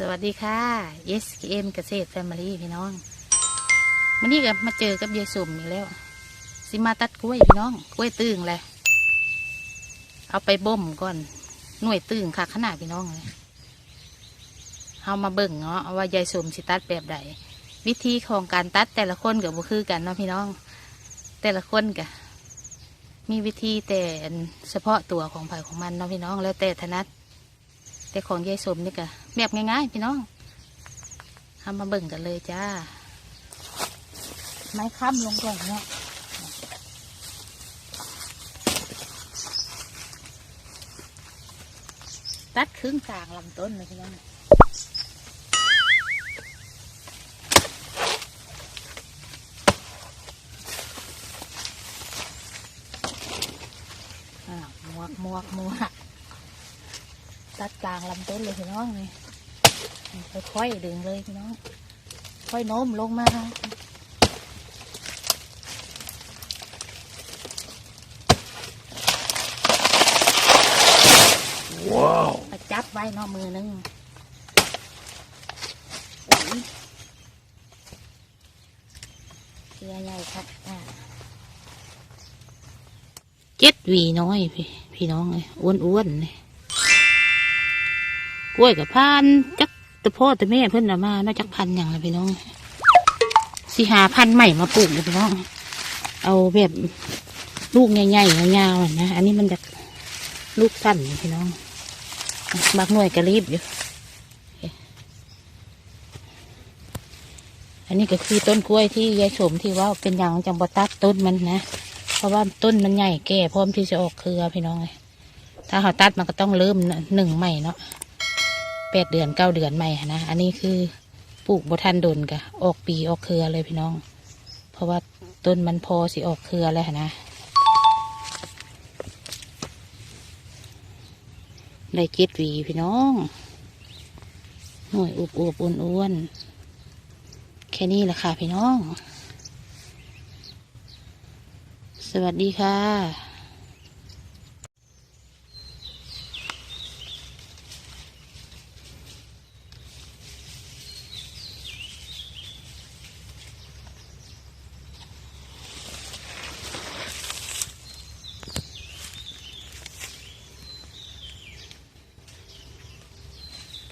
สวัสดีค่ะ SKM เกษตรแฟมิลี่พี่น้องวันนี้ก็มาเจอกับยายสุ่มอีกแล้วสิมาตัดกล้วยพี่น้องกล้วยตึงเลยเอาไปบ่มก่อนหน่วยตึงค่ะขนาดพี่น้องเลยเอามาเบิ่งเนาะว่ายายสุ่มสิตัดแบบใดวิธีของการตัดแต่ละคนกับบุคือกันเนาะพี่น้อง แต่ละคนกะมีวิธีแต่เฉพาะตัวของไผ่ของมันเนาะพี่น้องแล้วแต่ถนัด แต่ของยายสมนี่ก็แบบง่ายๆพี่น้องทำมาเบิ่งกันเลยจ้า ไม้ค้ำลงก่อนเนาะตัดครึ่งกลางลำต้นเลยพี่น้องอ้าวมวกมวกมวก ตัดกลางลำต้นเลยพี่น้องนี่ค่อยๆดึงเลยพี่น้อง ค่อยโน้มลงมาว้าวไปจับไว้เนอกมือนึงอุ๊ยเสียใหญ่ครับอ่าเจ็ดหวีน้อยพี่พี่น้องเลยอ้วนๆเลย กล้วยกับพันจักตะพ่อต่แม่เพิ่นเอามาน่าจักพันอย่างไรพี่น้องสิหาพันใหม่มาปลูกเลยพี่น้อง เอาแบบลูกใหญ่ๆยาวๆนะอันนี้มันจะลูกสั้นพี่น้องบางหน่วยกระรีบอยู่อันนี้ก็คือต้นกล้วยที่ยายสมที่ว่าเป็นอย่างจังบตัดต้นมันนะเพราะว่าต้นมันใหญ่แก่พร้อมที่จะออกเครือพี่น้องเลยถ้าเขาตัดมันก็ต้องเริ่มหนึ่งใหม่เนาะ แปดเดือนเก้าเดือนใหม่นะอันนี้คือปลูกบทันดนกะออกปีออกเครือเลยพี่น้อง เพราะว่าต้นมันพอสิออกเครือแล้วนะได้เจ็ดวีพี่น้องหน่วยอุบอวบอ้วนอ้วนแค่นี้แหละค่ะพี่น้อง สวัสดีค่ะ